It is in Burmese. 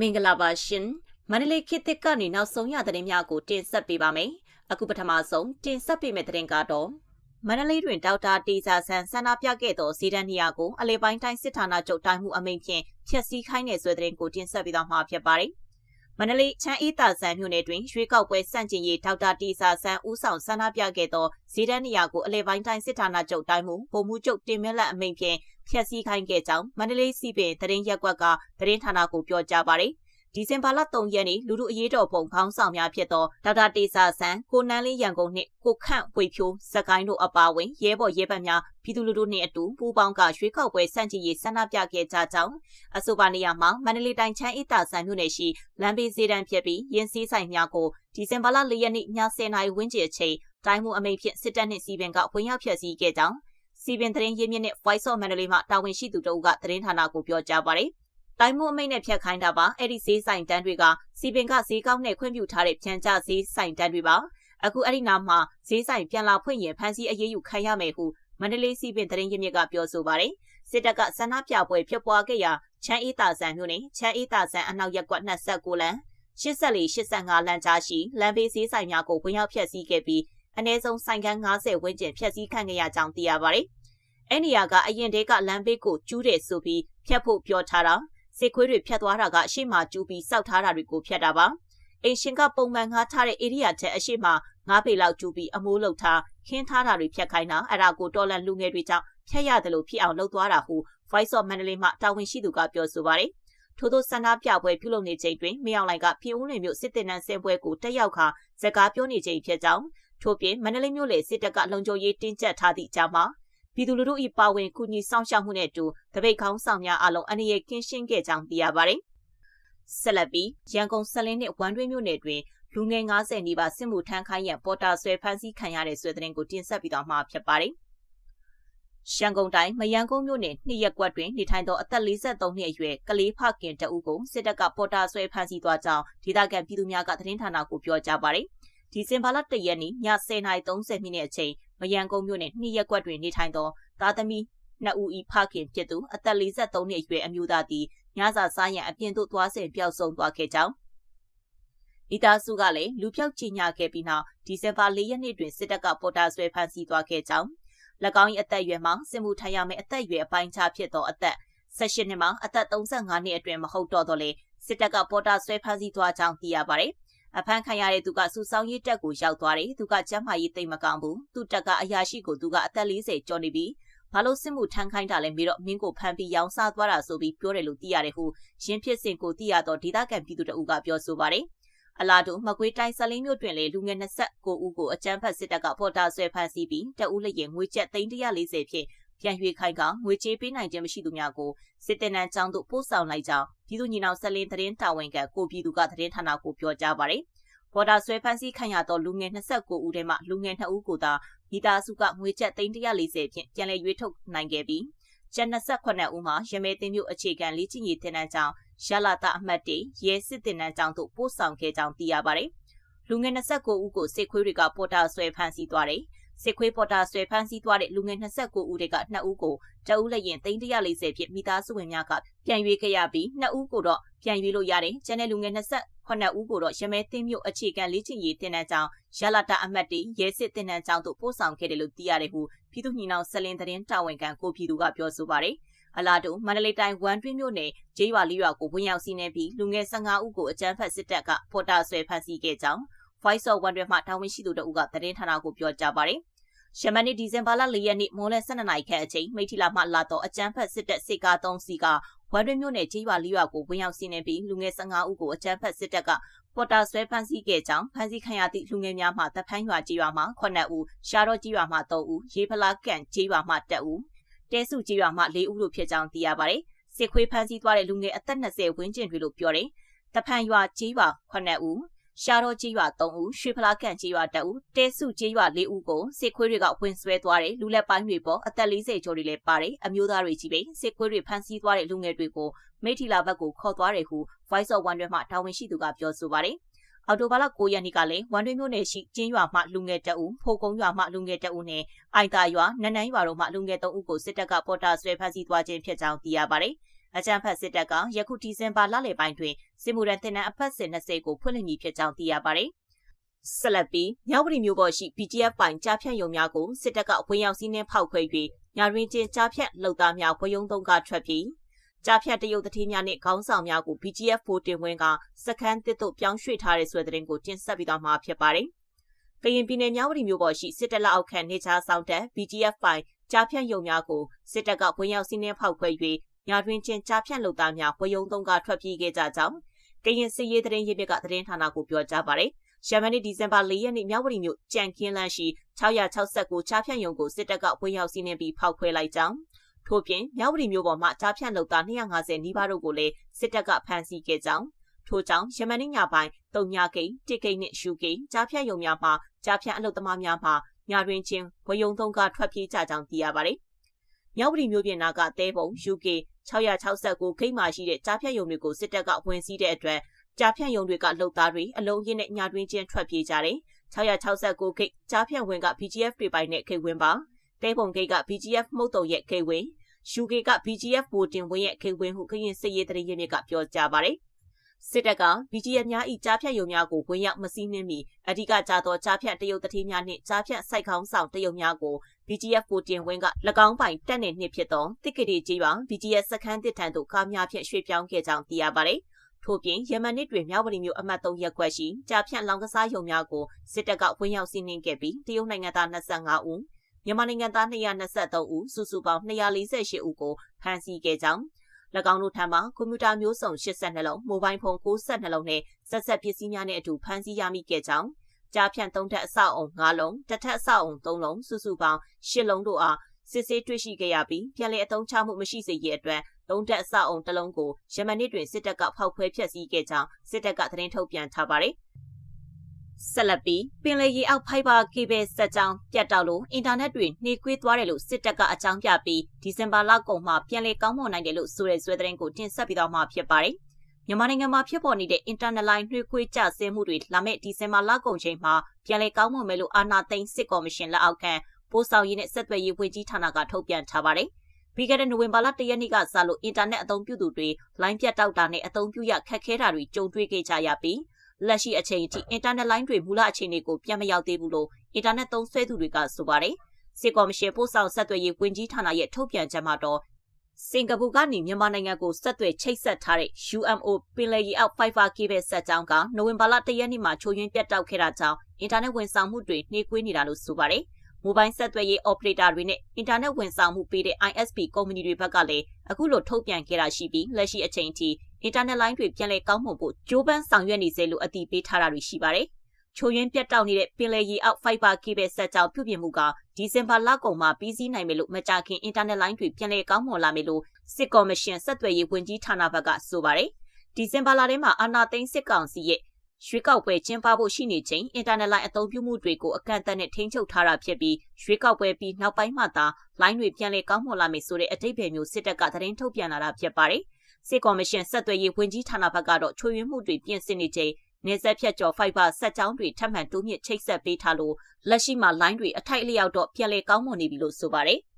မင်္ဂလာပါရှင်မန္တလေးခေတ်သစ်ကနေနောက်ဆုံးရသတင်းများကိုတင်ဆက်ပေးပါမယ်အခုပထမဆုံးတင်ဆက်ပေးမယ့်သတင်းကတော့မန္တလေးတွင်ဒေါက်တာတေဇာဆန်ဆန္ဒပြခဲ့သောဇီဒန်နီယာကိုအလေပိုင်းတိုင်းစစ်ဌာနချုပ်တိုင်းမှုအမိန့်ဖြင့်ဖျက်ဆီးခိုင်းတဲ့ဆွေသတင်းကိုတင်ဆက်ပေးသွားမှာဖြစ်ပါတယ် မန္တလေးချမ်းအေးတာဆန်မြို့နယ်တွင်ရွှေကောက်ပွဲစန့်ကျင်ရေးဒေါက်တာတီဆာဆန်ဦးဆောင်ဆန္ဒပြခဲ့သောဇီဒန်နီယာကိုအလဲပိုင်းတိုင်းစစ်ဌာနချုပ်တိုင်းမှုဗိုလ်မှူးချုပ်တင်မင်းလက်အမိန့်ဖြင့်ဖျက်ဆီးခိုင်းခဲ့ကြောင်းမန္တလေးစီပင်သတင်းရက်ကွက်ကသတင်းဌာနကိုပြောကြားပါတယ်။ ဒီဇင်ဘာလ3ရက်နေ့လူလူအရေးတော်ပုံခေါင်းဆောင်များဖြစ်သောဒေါက်တာတေစာဆန်ကိုနန်းလေးရန်ကုန်နှင့်ကိုခန့်ဝေဖြိုးစကိုင်းတို့အပါအဝင်ရဲဘော်ရဲဘက်များပြည်သူလူထုနှင့်အတူပူးပေါင်းကရွေးကောက်ပွဲစန့်ကျင်ရေးဆန္ဒပြခဲ့ကြကြောင်းအဆိုပါနေရာမှာမန္တလေးတိုင်းချမ်းအေးတာဆန်မြို့နယ်ရှိလမ်းဘေးဈေးတန်းဖြစ်ပြီးရင်းစည်းဆိုင်များကိုဒီဇင်ဘာလ4ရက်နေ့ည10:00နာရီဝန်းကျင်အချိန်တိုင်းမှုအမိန့်ဖြင့်စစ်တပ်နှင့်စီပင်ကဝင်ရောက်ဖျက်ဆီးခဲ့ကြောင်းစီပင်သတင်းရင်းမြစ်နဲ့ Voice of Mandalay မှတာဝန်ရှိသူတို့ကသတင်းဌာနကိုပြောကြားပါတယ်။ တိုင်းမှုအမိတ်နဲ့ဖြတ်ခိုင်းတာပါအဲ့ဒီဈေးဆိုင်တန်းတွေကစီပင်ကဈေးကောင်းနဲ့ခွင့်ပြုထားတဲ့ပြန်ကျဈေးဆိုင်တန်းတွေပါအခုအဲ့ဒီနားမှာဈေးဆိုင်ပြန်လာဖွင့်ရင်ဖမ်းဆီးအရေးယူခံရမယ်ဟုမန္တလေးစီပင်သတင်းရင်းမြစ်ကပြောဆိုပါတယ်စစ်တပ်ကဆန္ဒပြပွဲဖြစ်ပွားခဲ့ရာချမ်းအေးတာဆန်မြို့နယ်ချမ်းအေးတာဆန်အနောက်ရက်ကွက်29လမ်း84 85လမ်းကြားရှိလမ်းဘေးဈေးဆိုင်များကိုဝင်ရောက်ဖျက်ဆီးခဲ့ပြီးအ ਨੇ ဆုံးဆိုင်ကန်း90ဝန်းကျင်ဖျက်ဆီးခံခဲ့ရကြောင်းသိရပါတယ်။အဲ့နေရာကအရင်တည်းကလမ်းဘေးကိုကျူးတယ်ဆိုပြီးဖျက်ဖို့ပြောထားတာ စစ်ခွေးတွေဖြတ်သွားတာကအရှိမကျူးပြီးစောက်ထားတာတွေကိုဖြတ်တာပါအိမ်ရှင်ကပုံမှန်ငှားထားတဲ့ area ချက်အရှိမငါးပေလောက်ကျူးပြီးအမိုးလောက်ထားခင်းထားတာတွေဖြတ်ခိုင်းတာအဲ့ဒါကိုတော်လန်လူငယ်တွေကြောင့်ဖြတ်ရတယ်လို့ဖြစ်အောင်လုပ်သွားတာဟု Voice of Mandalay မှတာဝန်ရှိသူကပြောဆိုပါတယ်ထို့သောဆန္ဒပြပွဲပြုလုပ်နေချိန်တွင်မြောင်လိုင်ကပြည်ဦးလွင်မြို့စစ်တင်နန်းဆင်ပွဲကိုတက်ရောက်ခါစကားပြောနေချိန်ဖြစ်ကြောင်းထို့ပြင်မန္တလေးမြို့လေစစ်တပ်ကလုံခြုံရေးတင်းကျပ်ထားသည့်ကြားမှာ ပြည်သူလူထု၏ပါဝင်ကူညီဆောင်ရှောက်မှုနဲ့အတူတပိတ်ခေါင်းဆောင်များအလုံးအနေနဲ့ကင်းရှင်းခဲ့ကြောင်းသိရပါတယ်။ဆက်လက်ပြီးရန်ကုန်စလင်းနှင့်ဝမ်တွင်းမြို့နယ်တွင်လူငယ်90နီးပါးစစ်မှုထမ်းခိုင်းရန်ပေါ်တာဆွဲဖမ်းဆီးခံရတဲ့ဆွေသတင်းကိုတင်ဆက်ပြီးတော့မှာဖြစ်ပါတယ်။ရှမ်းကုန်တိုင်းမယန်းကုန်းမြို့နယ်နှစ်ရက်ကွက်တွင်နေထိုင်သောအသက်43နှစ်အရွယ်ကလေးဖခင်တဦးကိုစစ်တပ်ကပေါ်တာဆွဲဖမ်းဆီးသွားကြောင်းဒေသခံပြည်သူများကသတင်းဌာနကိုပြောကြားပါတယ်။ဒီဇင်ဘာလ1ရက်နေ့ည10:30မိနစ်အချိန် မယန်ကုန်းမြို့နယ်နှစ်ရက်ကွက်တွင်နေထိုင်သောသားသမီးနှစ်ဦးဤဖခင်ဖြစ်သူအသက်43နှစ်အရွယ်အမျိုးသားသည်ညစာစားရန်အပြင်သို့သွားစဉ်ပျောက်ဆုံးသွားခဲ့ကြောင်းဤသားစုကလည်းလူပြောက်ကြီးညာခဲ့ပြီးနောက်ဒီဇင်ဘာ၄ရက်နေ့တွင်စစ်တပ်ကပေါ်တာဆွဲဖမ်းဆီးသွားခဲ့ကြောင်း၎င်း၏အသက်အရွယ်မှာစစ်မှုထမ်းရမယ့်အသက်အရွယ်အပိုင်းခြားဖြစ်သောအသက်18နှစ်မှာအသက်35နှစ်အတွင်းမဟုတ်တော့တော့လေစစ်တပ်ကပေါ်တာဆွဲဖမ်းဆီးသွားကြောင်းသိရပါတယ်။ အဖမ်းခံရတဲ့သူကစူဆောင်းရေးတက်ကိုရောက်သွားတယ်သူကကျမ်းမာရေးသိမ့်မကောင်းဘူးသူတက်ကအရာရှိကိုသူကအသက်40ကျော်နေပြီဘာလို့စစ်မှုထမ်းခိုင်းတာလဲပြီးတော့မင်းကိုဖမ်းပြီးရောင်းစားသွားတာဆိုပြီးပြောတယ်လို့သိရတယ်ဟုရင်းဖြစ်စဉ်ကိုသိရတော့ဒေသခံပြည်သူတအုပ်ကပြောဆိုပါတယ်အလာတူမကွေးတိုင်းဆလင်းမြို့တွင်လေလူငယ်29ဦးကိုအကြမ်းဖက်စစ်တပ်ကပေါ်တာဆွဲဖမ်းဆီးပြီးတအုပ်လျင်ငွေကျပ်340ဖြင့် ပြန်ရွေခိုင်ကငွေချေးပေးနိုင်ခြင်းမရှိသူများကိုစစ်တပ်နန်းကျောင်းသို့ပို့ဆောင်လိုက်ကြောင်းပြည်သူညီနောင်ဆက်လင်းသတင်းတာဝန်ခံကိုပြည်သူကသတင်းဌာနကိုပြောကြားပါတယ်။ဘော်ဒါဆွဲဖမ်းဆီးခံရသောလူငယ်29ဦးထဲမှလူငယ်2ဦးကိုသာမိသားစုကငွေကျပ်340ဖြင့်ပြန်လည်ရွေးထုတ်နိုင်ခဲ့ပြီးကျန်28ဦးမှာရမဲသိမ်းမြို့အခြေခံလေ့ကျင့်ရေးတင်နန်းကျောင်းရလာတာအမှတ်တေရဲစစ်တင်နန်းကျောင်းသို့ပို့ဆောင်ခဲ့ကြောင်းသိရပါတယ်။လူငယ်29ဦးကိုစစ်ခွေးတွေကပေါ်တာဆွဲဖမ်းဆီးသွားတယ်။ စစ်ခွေးပေါ်တာဆွဲဖမ်းဆီးသွားတဲ့လူငယ်29ဦးတွေက2ဦးကိုတအူးလည်းရင်340ဖြင့်မိသားစုဝင်များကပြန်ရွေးခဲ့ရပြီး2ဦးကိုတော့ပြန်ရွေးလို့ရတယ်။ကျန်တဲ့လူငယ်28ဦးကိုတော့ရမဲသိမ်းမြို့အခြေခံလေ့ကျင့်ရေးတင်နန်းကျောင်းရလာတာအမတ်တေရဲစစ်တင်နန်းကျောင်းသို့ပို့ဆောင်ခဲ့တယ်လို့သိရတယ်ဟုပြည်သူ့ညီနောင်ဆက်လင်းသတင်းတာဝန်ခံကိုပြည်သူကပြောဆိုပါတယ်။အလားတူမန္တလေးတိုင်းဝမ်တွင်းမြို့နယ်ဂျေးရွာလေးရွာကိုဝင်ရောက်စီးနှင်းပြီးလူငယ်15ဦးကိုအကြမ်းဖက်စစ်တပ်ကဖော်တာဆွဲဖမ်းဆီးခဲ့ကြောင်း Voice of Wonder မှတာဝန်ရှိသူတို့ကသတင်းဌာနကိုပြောကြားပါတယ်။ယမန်နေ့ဒီဇင်ဘာလ၄ရက်နေ့မိုးလယ်12နာရီခန့်အချိန်မိထီလာမှလာတော့အကြမ်းဖက်စစ်တပ်စစ်ကား3စီးကဝမ်တွင်းမြို့နယ်ကြီးရွာလေးရွာကိုဝင်ရောက်စီးနှင်ပြီးလူငယ်15ဦးကိုအကြမ်းဖက်စစ်တပ်ကပေါ်တာဆွဲဖမ်းဆီးခဲ့ကြောင်းဖမ်းဆီးခံရသည့်လူငယ်များမှတဖန်းရွာကြီးရွာမှ9ဦးရှားတော့ကြီးရွာမှ3ဦးရေဖလားကန်ကြီးရွာမှ1ဦးတဲစုကြီးရွာမှ4ဦးတို့ဖြစ်ကြောင်းသိရပါတယ်။စစ်ခွေးဖမ်းဆီးသွားတဲ့လူငယ်အသက်20ဝန်းကျင်တွေလို့ပြောတယ်။တဖန်ရွာကြီးရွာ9ဦး ရှားတော်ကြီးရွာ3ဦးရွှေဖလားကန်ကြီးရွာ2ဦးတဲစုကြီးရွာ4ဦးကိုစစ်ခွေးတွေကဝင်ဆွဲသွားတယ်လူလက်ပိုင်းတွေပေါ်အသက်40ကျော်တွေလည်းပါတယ်အမျိုးသားတွေကြီးပဲစစ်ခွေးတွေဖမ်းဆီးသွားတဲ့လူငယ်တွေကိုမိထီလာဘက်ကိုခေါ်သွားတယ်ဟု Voice of Wonder မှတာဝန်ရှိသူကပြောဆိုပါတယ်အော်တိုဘာလ9ရက်နေ့ကလည်းဝန်တွင်းမြို့နယ်ရှိကျင်းရွာမှလူငယ်တအုပ်ဖိုကုန်းရွာမှလူငယ်တအုပ်နဲ့အိုင်တာရွာနန်းနန်းရွာတို့မှလူငယ်3ဦးကိုစစ်တပ်ကပေါ်တာဆွဲဖမ်းဆီးသွားခြင်းဖြစ်ကြောင်းသိရပါတယ်။ အကြံဖတ်စစ်တပ်ကယခုဒီဇင်ဘာလလယ်ပိုင်းတွင်စစ်မှုရန်တင်နန်းအဖက်စစ်20ကိုဖွင့်လှစ်မည်ဖြစ်ကြောင်းသိရပါတယ်။ဆက်လက်ပြီးမြောက်ပရီမျိုးပေါ်ရှိ BGF ပိုင်ကြားဖြတ်ရုံများကိုစစ်တပ်ကဝင်ရောက်စီးနှင်းဖောက်ခွဲ၍ညာရင်းချင်းကြားဖြတ်လုံသားများဝယုံသုံးကထွက်ပြီးကြားဖြတ်တရုတ်တတိများနှင့်ခေါင်းဆောင်များကို BGF ဖိုတင်ဝင်းကစခန်းတစ်သို့ပြောင်းရွှေ့ထားတဲ့ဆိုတဲ့တဲ့ရင်ကိုတင်ဆက်ပြီးတော့မှာဖြစ်ပါတယ်။ကရင်ပြည်နယ်မြောက်ပရီမျိုးပေါ်ရှိစစ်တပ်လက်အောက်ခံနေချာဆောင်တဲ့ BGF ပိုင်ကြားဖြတ်ရုံများကိုစစ်တပ်ကဝင်ရောက်စီးနှင်းဖောက်ခွဲ၍ ညာတွင်ချင်းကြားဖြတ်လုံသားများဝယုံသုံးကထွက်ပြေးခဲ့ကြကြောင်းကရင်စစ်ရေးသတင်းရေးမြစ်ကသတင်းဌာနကိုပြောကြားပါတယ်။ရမနီဒီဇင်ဘာ၄ရက်နေ့မြောက်ဝတီမြို့ကြံခင်းလန်းရှိ669ချားဖြန့်ရုံကိုစစ်တပ်ကဝင်ရောက်စီးနှင်းပြီးဖောက်ခွဲလိုက်ကြောင်းထို့ပြင်မြောက်ဝတီမြို့ပေါ်မှာချားဖြန့်လုံသား250နီးပါးတို့ကိုလည်းစစ်တပ်ကဖမ်းဆီးခဲ့ကြောင်းထို့ကြောင့်ယမနီညပိုင်းတုံညာကိန်းတစ်ကိန်းနဲ့ရှူကိန်းကြားဖြတ်ရုံများမှာကြားဖြတ်အလုပ်သမားများမှာညာတွင်ချင်းဝယုံသုံးကထွက်ပြေးကြကြောင်းသိရပါတယ်။မြောက်ပြည်မြို့ပြင်နာကတဲပုံ UK 669ခိတ်မှရှိတဲ့ကြားဖြတ်ရုံတွေကိုစစ်တပ်ကဝင်စီးတဲ့အတွက်ကြားဖြတ်ရုံတွေကလှုပ်သားတွေအလုံးရင်းနဲ့ညာတွင်ချင်းထွက်ပြေးကြတယ်။669ခိတ်ကြားဖြတ်ဝင်က BGF တွေပိုင်တဲ့ခိတ်ဝင်ပါ။တဲပုံခိတ်က BGF မှုတ်တုံရဲ့ခိတ်ဝင် UK က BGF ဗိုတင်ဝင်းရဲ့ခိတ်ဝင်ဟုခရင်စစ်ရေးတရေမြစ်ကပြောကြားပါတယ်။ စစ်တပ်က BGF များ၏ကြားဖြတ်ရုံများကိုဝင်ရောက်မစည်းနှင်းမီအဓိကကြသောကြားဖြတ်တရုတ်တတိများနှင့်ကြားဖြတ်စိုက်ခေါင်းဆောင်တရုတ်များကို BGF ကိုတင်ဝင်းက၎င်းပိုင်တက်နေနှစ်ဖြစ်သောတစ်ကတိကြီးပါ BGF စခန်းတစ်ထံသို့ကားများဖြင့်ရွှေ့ပြောင်းခဲ့ကြောင်းသိရပါတယ်။ထို့ပြင်ယမန်နစ်တွင်မြောက်ပရီမျိုးအမှတ်3ရပ်ကွက်ရှိကြားဖြတ်လောင်ကစားရုံများကိုစစ်တပ်ကဝင်ရောက်စီးနှင်းခဲ့ပြီးတရုတ်နိုင်ငံသား25ဦးမြန်မာနိုင်ငံသား223ဦးစုစုပေါင်း248ဦးကိုဖမ်းဆီးခဲ့ကြောင်း၎ င်းတို့ထံမှကွန်ပျူတာမျိုးစုံ82လုံးမိုဘိုင်းဖုန်း62လုံးနဲ့ဆက်ဆက်ပစ္စည်းများနဲ့အတူဖမ်းဆီးရမိခဲ့ကြောင်းကြားဖြန့်3ထပ်အဆောက်အုံ5လုံးတစ်ထပ်အဆောက်အုံ3လုံးစုစုပေါင်း10လုံးတို့အားစစ်ဆေးတွေ့ရှိခဲ့ရပြီးပြန်လည်အသုံးချမှုမရှိစေရအတွက်သုံးတက်အဆောက်အုံတစ်လုံးကိုယမန်နေ့တွင်စစ်တပ်ကဖောက်ခွဲဖျက်ဆီးခဲ့ကြောင်းစစ်တပ်ကသတင်းထုတ်ပြန်ထားပါတယ်။ ဆက်လက်ပြီးပင်လယ်ရေအောက်ဖိုက်ဘာကေဘယ်စက်ကြောင်းပြတ်တောက်လို့အင်တာနက်တွေနှေးကွေးသွားတယ်လို့စစ်တပ်ကအကြောင်းပြပြီးဒီဇင်ဘာလကုန်မှာပြန်လည်ကောင်းမွန်နိုင်တယ်လို့ဆိုတဲ့ဆွဲသတင်းကိုတင်ဆက်ပြီးတော့မှဖြစ်ပါတယ်။မြန်မာနိုင်ငံမှာဖြစ်ပေါ်နေတဲ့ internet line နှွေးခွေးကျဆင်းမှုတွေလာမယ့်ဒီဇင်ဘာလကုန်ချိန်မှာပြန်လည်ကောင်းမွန်မယ်လို့အာဏာသိမ်းစစ်ကော်မရှင်လက်အောက်ခံပို့ဆောင်ရေးနဲ့ဆက်သွယ်ရေးဝန်ကြီးဌာနကထုတ်ပြန်ထားပါတယ်။ပြီးခဲ့တဲ့နိုဝင်ဘာလ၁ရက်နေ့ကစလို့အင်တာနက်အသုံးပြုသူတွေလိုင်းပြတ်တောက်တာနဲ့အသုံးပြုရခက်ခဲတာတွေကြုံတွေ့ခဲ့ကြရပြီး လက်ရှိအချိန်အထိအင်တာနက်လိုင်းတွေမူလအခြေအနေကိုပြန်မရောက်သေးဘူးလို့အင်တာနက်သုံးစွဲသူတွေကဆိုပါတယ်။စစ်ကော်မရှင်ပို့ဆောင်ဆက်သွယ်ရေးဝန်ကြီးဌာနရဲ့ထုတ်ပြန်ချက်မှာတော့စင်ကာပူကနေမြန်မာနိုင်ငံကိုဆက်သွယ်ချိတ်ဆက်ထားတဲ့ UMO ပင်လယ်ရေအောက် Fiber Cable ဆက်ကြောင်းကနိုဝင်ဘာလ၁ရက်နေ့မှာချိုးယွင်းပြတ်တောက်ခဲ့တာကြောင့်အင်တာနက်ဝန်ဆောင်မှုတွေနှေးကွေးနေတာလို့ဆိုပါတယ်။မိုဘိုင်းဆက်သွယ်ရေး operator တွေနဲ့အင်တာနက်ဝန်ဆောင်မှုပေးတဲ့ ISP ကုမ္ပဏီတွေဘက်ကလည်းအခုလိုထုတ်ပြန်ခဲ့တာရှိပြီးလက်ရှိအချိန်ထိ အင်တာနက်လိုင်းတွေပြန်လည်ကောင်းမွန်ဖို့ကြိုးပမ်းဆောင်ရွက်နေစေလို့အတည်ပြုထားတာတွေရှိပါတယ်။ချိုရင်းပြတ်တောက်နေတဲ့ပင်လယ်ရေအောက် fiber cable ဆက်ကြောင့်ပြုပြင်မှုကဒီဇင်ဘာလကုန်မှာပြီးစီးနိုင်မယ်လို့မကြာခင်အင်တာနက်လိုင်းတွေပြန်လည်ကောင်းမွန်လာမယ်လို့စစ်ကော်မရှင်ဆက်သွယ်ရေးဝန်ကြီးဌာနဘက်ကဆိုပါတယ်။ဒီဇင်ဘာလထဲမှာအာဏာသိမ်းစစ်ကောင်စီရဲ့ရွေးကောက်ပွဲကျင်းပဖို့ရှိနေချိန်အင်တာနက်လိုင်းအသုံးပြုမှုတွေကိုအကန့်အသတ်နဲ့ထိန်းချုပ်ထားတာဖြစ်ပြီးရွေးကောက်ပွဲပြီးနောက်ပိုင်းမှသာလိုင်းတွေပြန်လည်ကောင်းမွန်လာမယ်ဆိုတဲ့အတိတ်ပဲမျိုးစစ်တပ်ကသတင်းထုတ်ပြန်လာတာဖြစ်ပါတယ်။ စစ်ကော်မရှင်ဆက်သွယ်ရေးဝန်ကြီးဌာနဘက်ကတော့ချိုးယွင်းမှုတွေပြင်ဆင်နေချိန်နေဆက်ဖြတ်ကျော်ဖိုက်ဘာဆက်ကြောင်းတွေထပ်မံတိုးမြင့်ချိတ်ဆက်ပေးထားလို့လက်ရှိမှာလိုင်းတွေအထိုက်အလျောက်တော့ပြန်လည်ကောင်းမွန်နေပြီလို့ဆိုပါတယ်။